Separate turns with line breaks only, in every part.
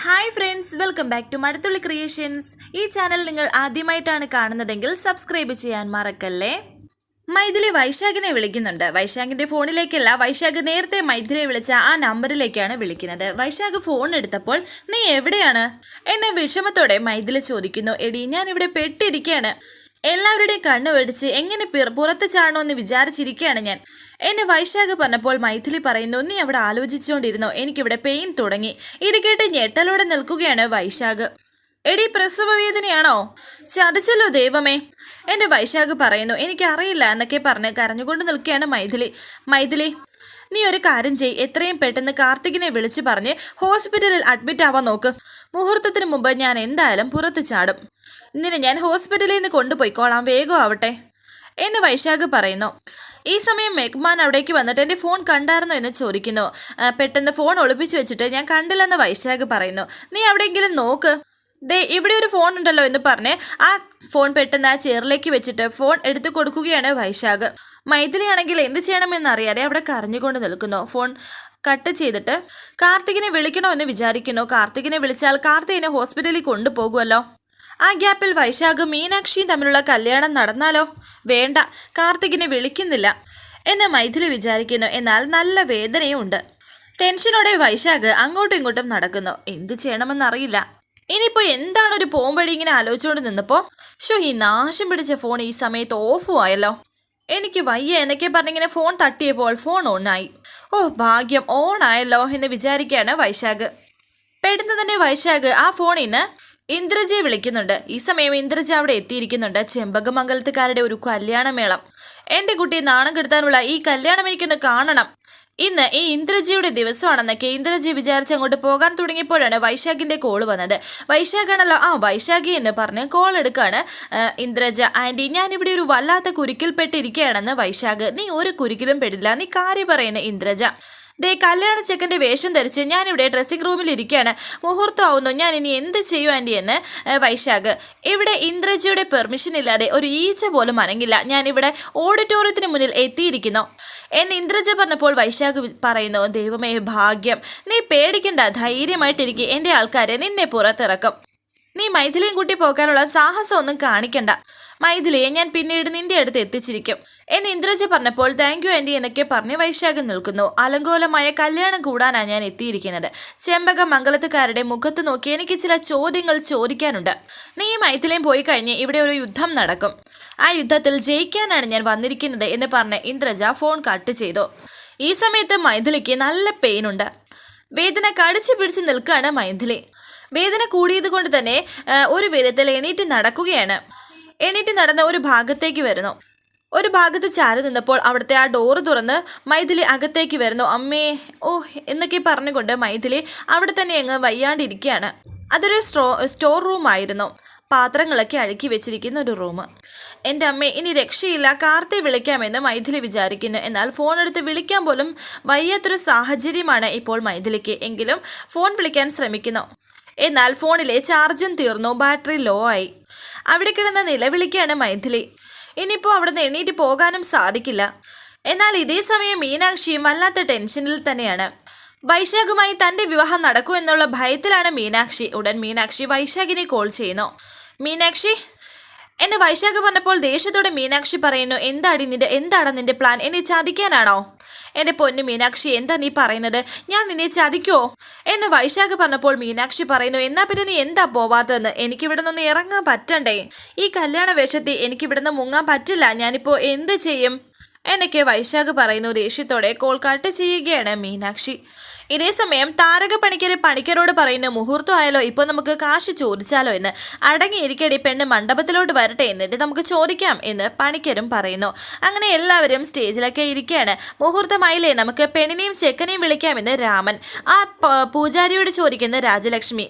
Hi friends welcome back to Madathulli creations ഈ channel നിങ്ങൾ ആദ്യമായിട്ടാണ് കാണുന്നതെങ്കിൽ സബ്സ്ക്രൈബ് ചെയ്യാൻ മറക്കല്ലേ? മൈഥിലി വൈശാഖിനെ വിളിക്കുന്നുണ്ട്. വൈശാഖിന്റെ ഫോണിലേക്കല്ല വൈശാഖ് നേരത്തെ മൈഥിലിയെ വിളിച്ച ആ നമ്പറിലേക്കാണ് വിളിക്കുന്നത്. വൈശാഖ് ഫോൺ എടുത്തപ്പോൾ നീ എവിടെയാണ്? എന്നെ വിഷമത്തോടെ മൈഥിലി ചോദിക്കുന്നു. എടി ഞാൻ ഇവിടെ പെട്ടിരിക്കുകയാണ് എല്ലാവരുടെയും കണ്ണു വെടിച്ച് എങ്ങനെ പിറ- പുറത്ത് ചാടണമെന്ന് വിചാരിച്ചിരിക്കുകയാണ് ഞാൻ. എന്നെ വൈശാഖ് പറഞ്ഞപ്പോൾ മൈഥിലി പറയുന്നു നീ അവിടെ ആലോചിച്ചുകൊണ്ടിരുന്നോ? എനിക്കിവിടെ പെയിൻ തുടങ്ങി. ഇത് കേട്ട് ഞെട്ടലോടെ നിൽക്കുകയാണ് വൈശാഖ്. എടി പ്രസവവേദനയാണോ? ചതച്ചല്ലോ ദൈവമേ എന്റെ വൈശാഖ് പറയുന്നു. എനിക്കറിയില്ല എന്നൊക്കെ പറഞ്ഞ് കരഞ്ഞുകൊണ്ട് നിൽക്കുകയാണ് മൈഥിലി. മൈഥിലി നീ ഒരു കാര്യം ചെയ്. എത്രയും പെട്ടെന്ന് കാർത്തികിനെ വിളിച്ച് പറഞ്ഞ് ഹോസ്പിറ്റലിൽ അഡ്മിറ്റ് ആവാൻ നോക്ക്. മുഹൂർത്തത്തിന് മുമ്പ് ഞാൻ എന്തായാലും പുറത്ത് ചാടും. നിന്നെ ഞാൻ ഹോസ്പിറ്റലിൽ നിന്ന് കൊണ്ടുപോയിക്കോളാം. വേഗം ആവട്ടെ എന്ന് വൈശാഖ് പറയുന്നു. ഈ സമയം മെഹ്മാൻ അവിടേക്ക് വന്നിട്ട് എന്റെ ഫോൺ കണ്ടായിരുന്നോ എന്ന് ചോദിക്കുന്നു. പെട്ടെന്ന് ഫോൺ ഒളിപ്പിച്ച് വെച്ചിട്ട് ഞാൻ കണ്ടില്ലെന്ന് വൈശാഖ് പറയുന്നു. നീ എവിടെയെങ്കിലും നോക്ക്. ദേ ഇവിടെ ഒരു ഫോൺ ഉണ്ടല്ലോ എന്ന് പറഞ്ഞ് ആ ഫോൺ പെട്ടെന്ന് ആ ചെയറിലേക്ക് വെച്ചിട്ട് ഫോൺ എടുത്തു കൊടുക്കുകയാണ് വൈശാഖ്. മൈഥിലിയാണെങ്കിൽ എന്ത് ചെയ്യണമെന്നറിയാതെ അവിടെ കരഞ്ഞുകൊണ്ട് നിൽക്കുന്നു. ഫോൺ കട്ട് ചെയ്തിട്ട് കാർത്തികിനെ വിളിക്കണമെന്ന് വിചാരിക്കുന്നു. കാർത്തികിനെ വിളിച്ചാൽ കാർത്തികിനെ ഹോസ്പിറ്റലിൽ കൊണ്ടുപോകുമല്ലോ. ആ ഗ്യാപ്പിൽ വൈശാഖും മീനാക്ഷിയും തമ്മിലുള്ള കല്യാണം നടന്നാലോ? വേണ്ട കാർത്തികിനെ വിളിക്കുന്നില്ല. എന്ന് മൈഥിലി വിചാരിക്കുന്നു. എന്നാൽ നല്ല വേദനയുണ്ട് ടെൻഷനോടെ വൈശാഖ് അങ്ങോട്ടും ഇങ്ങോട്ടും നടക്കുന്നു. എന്തു ചെയ്യണമെന്നറിയില്ല. ഇനിയിപ്പോൾ എന്താണ് ഒരു പോംവഴി ഇങ്ങനെ ആലോചിച്ചുകൊണ്ട് നിന്നപ്പോൾ ഷോ ഈ നാശം പിടിച്ച ഫോൺ ഈ സമയത്ത് ഓഫും ആയല്ലോ. എനിക്ക് വയ്യ എന്നൊക്കെ പറഞ്ഞിങ്ങനെ ഫോൺ തട്ടിയപ്പോൾ ഫോൺ ഓണായി ഓ ഭാഗ്യം ഓൺ ആയല്ലോ എന്ന് വിചാരിക്കുകയാണ് വൈശാഖ്. പെട്ടെന്ന് തന്നെ വൈശാഖ് ആ ഫോണിൽ നിന്ന് ഇന്ദ്രജയെ വിളിക്കുന്നുണ്ട്. ഈ സമയം ഇന്ദ്രജ അവിടെ എത്തിയിരിക്കുന്നുണ്ട്. ചെമ്പകമംഗലത്തുകാരുടെ ഒരു കല്യാണമേളം. എന്റെ കുട്ടിയെ നാണം കെടുത്താനുള്ള ഈ കല്യാണം എനിക്കൊന്ന് കാണണം. ഇന്ന് ഈ ഇന്ദ്രജിയുടെ ദിവസമാണെന്നൊക്കെ ഇന്ദ്രജി വിചാരിച്ച് അങ്ങോട്ട് പോകാൻ തുടങ്ങിയപ്പോഴാണ് വൈശാഖിന്റെ കോൾ വന്നത്. വൈശാഖാണല്ലോ ആ വൈശാഖി എന്ന് പറഞ്ഞ് കോൾ എടുക്കാണ് ഇന്ദ്രജ. ആന്റി ഞാനിവിടെ ഒരു വല്ലാത്ത കുരുക്കിൽപ്പെട്ടിരിക്കുകയാണെന്ന് വൈശാഖ്. നീ ഒരു കുരുക്കിലും പെടില്ല. നീ കാര്യം പറയുന്ന ഇന്ദ്രജ. ദേ കല്യാണ ചെക്കന്റെ വേഷം ധരിച്ച് ഞാനിവിടെ ഡ്രസ്സിംഗ് റൂമിൽ ഇരിക്കുകയാണ്. മുഹൂർത്തമാവുന്നു. ഞാൻ ഇനി എന്ത് ചെയ്യും എന്ന് വൈശാഖ്. ഇവിടെ ഇന്ദ്രജിയുടെ പെർമിഷൻ ഇല്ലാതെ ഒരു ഈച്ച പോലും അനങ്ങില്ല. ഞാനിവിടെ ഓഡിറ്റോറിയത്തിന് മുന്നിൽ എത്തിയിരിക്കുന്നു. എന്നെ ഇന്ദ്രജ പറഞ്ഞപ്പോൾ വൈശാഖ് പറയുന്നു ദൈവമേ ഭാഗ്യം. നീ പേടിക്കണ്ട. ധൈര്യമായിട്ടിരിക്കും. എന്റെ ആൾക്കാരെ നിന്നെ പുറത്തിറക്കും. നീ മൈഥിലിയും കൂട്ടി പോകാനുള്ള സാഹസമൊന്നും കാണിക്കണ്ട. മൈഥിലിയെ ഞാൻ പിന്നീട് നിന്റെ അടുത്ത് എത്തിച്ചിരിക്കും. എന്ന് ഇന്ദ്രജ പറഞ്ഞപ്പോൾ താങ്ക് യു ആന്റി എന്നൊക്കെ പറഞ്ഞ് വൈശാഖം നിൽക്കുന്നു. അലങ്കോലമായ കല്യാണം കൂടാനാണ് ഞാൻ എത്തിയിരിക്കുന്നത്. ചെമ്പക മംഗലത്തുകാരുടെ മുഖത്ത് നോക്കി എനിക്ക് ചില ചോദ്യങ്ങൾ ചോദിക്കാനുണ്ട്. നീ മൈഥിലിയും പോയി കഴിഞ്ഞ് ഇവിടെ ഒരു യുദ്ധം നടക്കും. ആ യുദ്ധത്തിൽ ജയിക്കാനാണ് ഞാൻ വന്നിരിക്കുന്നത് എന്ന് പറഞ്ഞ് ഇന്ദ്രജ ഫോൺ കട്ട് ചെയ്തു. ഈ സമയത്ത് മൈഥിലിക്ക് നല്ല പെയിനുണ്ട് വേദന കടിച്ചു പിടിച്ച് നിൽക്കുകയാണ് മൈഥിലി. വേദന കൂടിയത് കൊണ്ട് തന്നെ ഒരു വിധത്തിൽ എണീറ്റ് നടക്കുകയാണ്. എണീറ്റ് നടന്ന ഒരു ഭാഗത്തേക്ക് വരുന്നു. ഒരു ഭാഗത്ത് ചാരി നിന്നപ്പോൾ അവിടുത്തെ ആ ഡോറ് തുറന്ന് മൈഥിലി അകത്തേക്ക് വരുന്നു. അമ്മേ ഓ എന്നൊക്കെ പറഞ്ഞുകൊണ്ട് മൈഥിലി അവിടെ തന്നെ അങ്ങ് വയ്യാണ്ടിരിക്കുകയാണ്. അതൊരു സ്റ്റോർ റൂം ആയിരുന്നു. പാത്രങ്ങളൊക്കെ അടുക്കി വെച്ചിരിക്കുന്ന ഒരു റൂം എന്റെ അമ്മ ഇനി രക്ഷയില്ല. കാർത്തെ വിളിക്കാമെന്ന് മൈഥിലി വിചാരിക്കുന്നു. എന്നാൽ ഫോൺ എടുത്ത് വിളിക്കാൻ പോലും വയ്യാത്തൊരു സാഹചര്യമാണ് ഇപ്പോൾ മൈഥിലിക്ക്. എങ്കിലും ഫോൺ വിളിക്കാൻ ശ്രമിക്കുന്നു. എന്നാൽ ഫോണിലെ ചാർജും തീർന്നു. ബാറ്ററി ലോ ആയി. അവിടെ കിടന്ന നിലവിളിക്കാണ് മൈഥിലി. ഇനിയിപ്പോൾ അവിടെ നിന്ന് എണീറ്റ് പോകാനും സാധിക്കില്ല. എന്നാൽ ഇതേ സമയം മീനാക്ഷിയും വല്ലാത്ത ടെൻഷനിൽ തന്നെയാണ്. വൈശാഖുമായി തന്റെ വിവാഹം നടക്കൂ എന്നുള്ള ഭയത്തിലാണ് മീനാക്ഷി. ഉടൻ മീനാക്ഷി വൈശാഖിനെ കോൾ ചെയ്യുന്നു. മീനാക്ഷി എന്നെ വൈശാഖ് പറഞ്ഞപ്പോൾ ദേഷ്യത്തോടെ മീനാക്ഷി പറയുന്നു എന്താടി നിന്റെ എന്താണ് നിന്റെ പ്ലാൻ എന്നെ ചതിക്കാനാണോ? എന്റെ പൊന്നു മീനാക്ഷി എന്താ നീ പറയുന്നത്? ഞാൻ നിന്നെ ചതിക്കോ? എന്ന് വൈശാഖ് പറഞ്ഞപ്പോൾ മീനാക്ഷി പറയുന്നു എന്നാ പിന്നെ നീ എന്താ പോവാത്തതെന്ന്? എനിക്കിവിടെ നിന്ന് ഇറങ്ങാൻ പറ്റണ്ടേ? ഈ കല്യാണ വേഷത്തിൽ എനിക്കിവിടുന്ന് മുങ്ങാൻ പറ്റില്ല. ഞാനിപ്പോൾ എന്ത് ചെയ്യും? എന്നൊക്കെ വൈശാഖ് പറയുന്നു ദേഷ്യത്തോടെ കോൾ കട്ട് ചെയ്യുകയാണ് മീനാക്ഷി. ഇതേ സമയം താരക പണിക്കരെ പണിക്കരോട് പറയുന്ന മുഹൂർത്തമായാലോ ഇപ്പൊ നമുക്ക് കാശ് ചോദിച്ചാലോ എന്ന് അടങ്ങിയിരിക്കടി പെണ്ണ് മണ്ഡപത്തിലോട്ട് വരട്ടെ എന്നിട്ട് നമുക്ക് ചോദിക്കാം എന്ന് പണിക്കരും പറയുന്നു. അങ്ങനെ എല്ലാവരും സ്റ്റേജിലൊക്കെ ഇരിക്കുകയാണ്. മുഹൂർത്തമായില്ലേ നമുക്ക് പെണ്ണിനെയും ചെക്കനെയും വിളിക്കാമെന്ന് രാമൻ. ആ പൂജാരിയോട് ചോദിക്കുന്ന രാജലക്ഷ്മി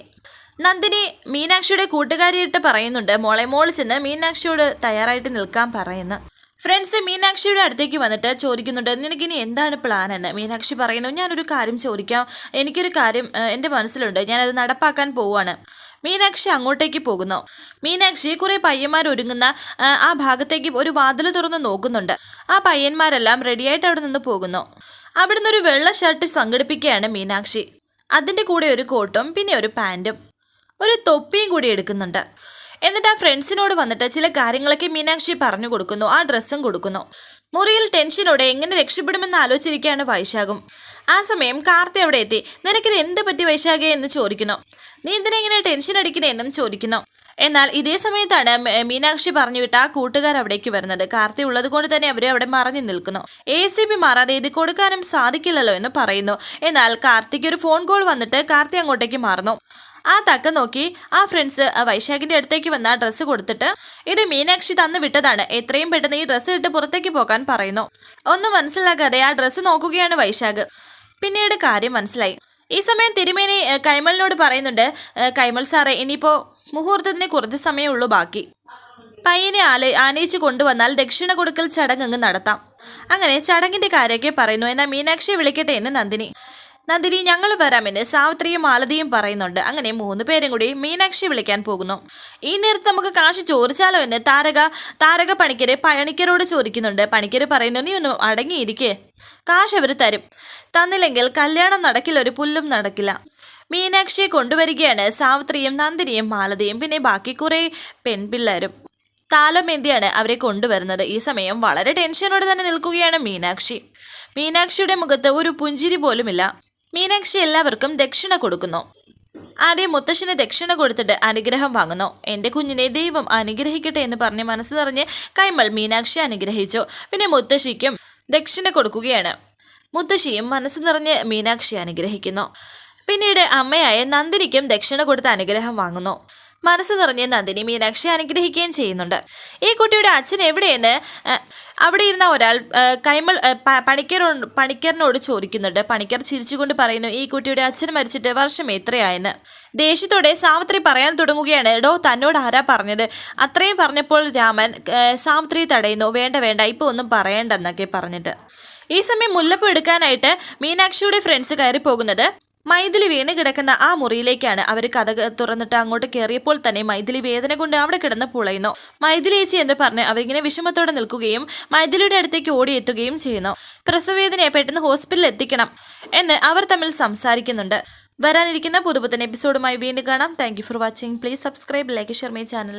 നന്ദിനി മീനാക്ഷിയുടെ കൂട്ടുകാരിയിട്ട് പറയുന്നുണ്ട്. മോളെ മോൾ മീനാക്ഷിയോട് തയ്യാറായിട്ട് നിൽക്കാൻ പറയുന്നു. ഫ്രണ്ട്സ് മീനാക്ഷിയുടെ അടുത്തേക്ക് വന്നിട്ട് ചോദിക്കുന്നുണ്ട് നിനക്കിനി എന്താണ് പ്ലാൻ എന്ന്? മീനാക്ഷി പറയുന്നു ഞാനൊരു കാര്യം ചോദിക്കാം. എനിക്കൊരു കാര്യം എന്റെ മനസ്സിലുണ്ട്. ഞാനത് നടപ്പാക്കാൻ പോവുകയാണ് മീനാക്ഷി അങ്ങോട്ടേക്ക് പോകുന്നു. മീനാക്ഷി കുറെ പയ്യന്മാർ ഒരുങ്ങുന്ന ആ ഭാഗത്തേക്ക് ഒരു വാതിൽ തുറന്ന് നോക്കുന്നുണ്ട്. ആ പയ്യന്മാരെല്ലാം റെഡിയായിട്ട് അവിടെ നിന്ന് പോകുന്നു. അവിടുന്ന് ഒരു വെള്ള ഷർട്ട് സംഘടിപ്പിക്കുകയാണ് മീനാക്ഷി. അതിന്റെ കൂടെ ഒരു കോട്ടും പിന്നെ ഒരു പാന്റും ഒരു തൊപ്പിയും കൂടി എടുക്കുന്നുണ്ട്. എന്നിട്ട് ആ ഫ്രണ്ട്സിനോട് വന്നിട്ട് ചില കാര്യങ്ങളൊക്കെ മീനാക്ഷി പറഞ്ഞു കൊടുക്കുന്നു ആ ഡ്രസ്സും കൊടുക്കുന്നു. മുറിയിൽ ടെൻഷനോടെ എങ്ങനെ രക്ഷപ്പെടുമെന്ന് ആലോചിച്ചിരിക്കുകയാണ് വൈശാഖും. ആ സമയം കാർത്തി അവിടെ എത്തി. നിനക്കിത് എന്ത് പറ്റി വൈശാഖെ എന്ന് ചോദിക്കുന്നു. നീ ഇതിനെങ്ങനെ ടെൻഷൻ അടിക്കുന്നതെന്നും ചോദിക്കുന്നു. എന്നാൽ ഇതേ സമയത്താണ് മീനാക്ഷി പറഞ്ഞു വിട്ട ആ കൂട്ടുകാർ അവിടേക്ക് വരുന്നത്. കാർത്തി ഉള്ളത് കൊണ്ട് തന്നെ അവരെ അവിടെ മറഞ്ഞു നിൽക്കുന്നു. എ സി ബി മാറാതെ ഇത് കൊടുക്കാനും സാധിക്കില്ലല്ലോ എന്ന് പറയുന്നു. എന്നാൽ കാർത്തിക്ക് ഒരു ഫോൺ കോൾ വന്നിട്ട് കാർത്തി അങ്ങോട്ടേക്ക് മാറുന്നു. ആ തക്ക നോക്കി ആ ഫ്രണ്ട്സ് വൈശാഖിന്റെ അടുത്തേക്ക് വന്ന ആ ഡ്രസ്സ് കൊടുത്തിട്ട് ഇത് മീനാക്ഷി തന്നു വിട്ടതാണ്. എത്രയും പെട്ടെന്ന് ഈ ഡ്രസ്സ് ഇട്ട് പുറത്തേക്ക് പോകാൻ പറയുന്നു. ഒന്നും മനസ്സിലാക്കാതെ ആ ഡ്രസ്സ് നോക്കുകയാണ് വൈശാഖ്. പിന്നീട് കാര്യം മനസ്സിലായി. ഈ സമയം തിരുമേനി കൈമളിനോട് പറയുന്നുണ്ട് കൈമൾ സാറേ ഇനിയിപ്പോൾ മുഹൂർത്തത്തിന് കുറച്ച് സമയമേ ഉള്ളൂ ബാക്കി. പയ്യനെ ആല ആനയിച്ച് കൊണ്ടുവന്നാൽ ദക്ഷിണ കൊടുക്കൽ ചടങ്ങ് അങ്ങ് നടത്താം. അങ്ങനെ ചടങ്ങിന്റെ കാര്യമൊക്കെ പറയുന്നു എന്നാൽ മീനാക്ഷിയെ വിളിക്കട്ടെ എന്ന് നന്ദിനി. നന്ദിനി ഞങ്ങൾ വരാമെന്ന് സാവിത്രിയും മാലതിയും പറയുന്നുണ്ട്. അങ്ങനെ മൂന്ന് പേരും കൂടി മീനാക്ഷി വിളിക്കാൻ പോകുന്നു. ഈ നേരത്ത് നമുക്ക് കാശ് ചോദിച്ചാലോ എന്ന് താരക താരക പണിക്കരെ പണിക്കരോട് ചോദിക്കുന്നുണ്ട്. പണിക്കര് പറയുന്നു നീ ഒന്ന് അടങ്ങിയിരിക്കേ. കാശ് അവർ തരും. തന്നില്ലെങ്കിൽ കല്യാണം നടക്കില്ല ഒരു പുല്ലും നടക്കില്ല. മീനാക്ഷിയെ കൊണ്ടുവരികയാണ് സാവിത്രിയും നന്ദിനിയും മാലതിയും. പിന്നെ ബാക്കി കുറേ പെൺപിള്ളേരും. താലമേന്തിയാണ് അവരെ കൊണ്ടുവരുന്നത്. ഈ സമയം വളരെ ടെൻഷനോടെ തന്നെ നിൽക്കുകയാണ് മീനാക്ഷി. മീനാക്ഷിയുടെ മുഖത്ത് ഒരു പുഞ്ചിരി പോലുമില്ല. മീനാക്ഷി എല്ലാവർക്കും ദക്ഷിണ കൊടുക്കുന്നു. ആദ്യം മുത്തശ്ശന് ദക്ഷിണ കൊടുത്തിട്ട് അനുഗ്രഹം വാങ്ങുന്നു. എന്റെ കുഞ്ഞിനെ ദൈവം അനുഗ്രഹിക്കട്ടെ എന്ന് പറഞ്ഞ് മനസ്സ് നിറഞ്ഞ് കൈമൾ മീനാക്ഷി അനുഗ്രഹിച്ചു. പിന്നെ മുത്തശ്ശിക്കും ദക്ഷിണ കൊടുക്കുകയാണ്. മുത്തശ്ശിയും മനസ്സ് നിറഞ്ഞ് മീനാക്ഷി അനുഗ്രഹിക്കുന്നു. പിന്നീട് അമ്മയായ നന്ദിനിക്കും ദക്ഷിണ കൊടുത്ത് അനുഗ്രഹം വാങ്ങുന്നു. മനസ്സ് നിറഞ്ഞ് നന്ദിനി മീനാക്ഷി അനുഗ്രഹിക്കുകയും ചെയ്യുന്നുണ്ട്. ഈ കുട്ടിയുടെ അച്ഛൻ എവിടെയെന്ന് അവിടെ ഇരുന്ന ഒരാൾ കൈമൾ പണിക്കരോട് പണിക്കറിനോട് ചോദിക്കുന്നുണ്ട്. പണിക്കർ ചിരിച്ചുകൊണ്ട് പറയുന്നു ഈ കുട്ടിയുടെ അച്ഛൻ മരിച്ചിട്ട് വർഷം എത്രയായെന്ന്? ദേഷ്യത്തോടെ സാവിത്രി പറയാൻ തുടങ്ങുകയാണ്. ഡോ തന്നോട് ആരാ പറഞ്ഞത്? അത്രയും പറഞ്ഞപ്പോൾ രാമൻ സാവിത്രി തടയുന്നു. വേണ്ട വേണ്ട ഇപ്പോൾ ഒന്നും പറയണ്ടെന്നൊക്കെ പറഞ്ഞിട്ട്. ഈ സമയം മുല്ലപ്പൂ എടുക്കാനായിട്ട് മീനാക്ഷിയുടെ ഫ്രണ്ട്സ് കയറി പോകുന്നത് മൈഥിലി വീണ് കിടക്കുന്ന ആ മുറിയിലേക്കാണ്. അവർ കഥ തുറന്നിട്ട് അങ്ങോട്ട് കയറിയപ്പോൾ തന്നെ മൈഥിലി വേദന കൊണ്ട് അവിടെ കിടന്ന് പുളയുന്നു. മൈഥിലി ചേച്ചി എന്ന് പറഞ്ഞ്? അവരിങ്ങനെ വിഷമത്തോടെ നിൽക്കുകയും മൈഥിലിയുടെ അടുത്തേക്ക് ഓടിയെത്തുകയും ചെയ്യുന്നു. പ്രസവവേദനയെ പെട്ടെന്ന് ഹോസ്പിറ്റലിൽ എത്തിക്കണം എന്ന് അവർ തമ്മിൽ സംസാരിക്കുന്നുണ്ട്. വരാനിരിക്കുന്ന പുതുപുത്തൻ എപ്പിസോഡുമായി വീണ്ടും കാണാം. Thank for watching please subscribe like share my channel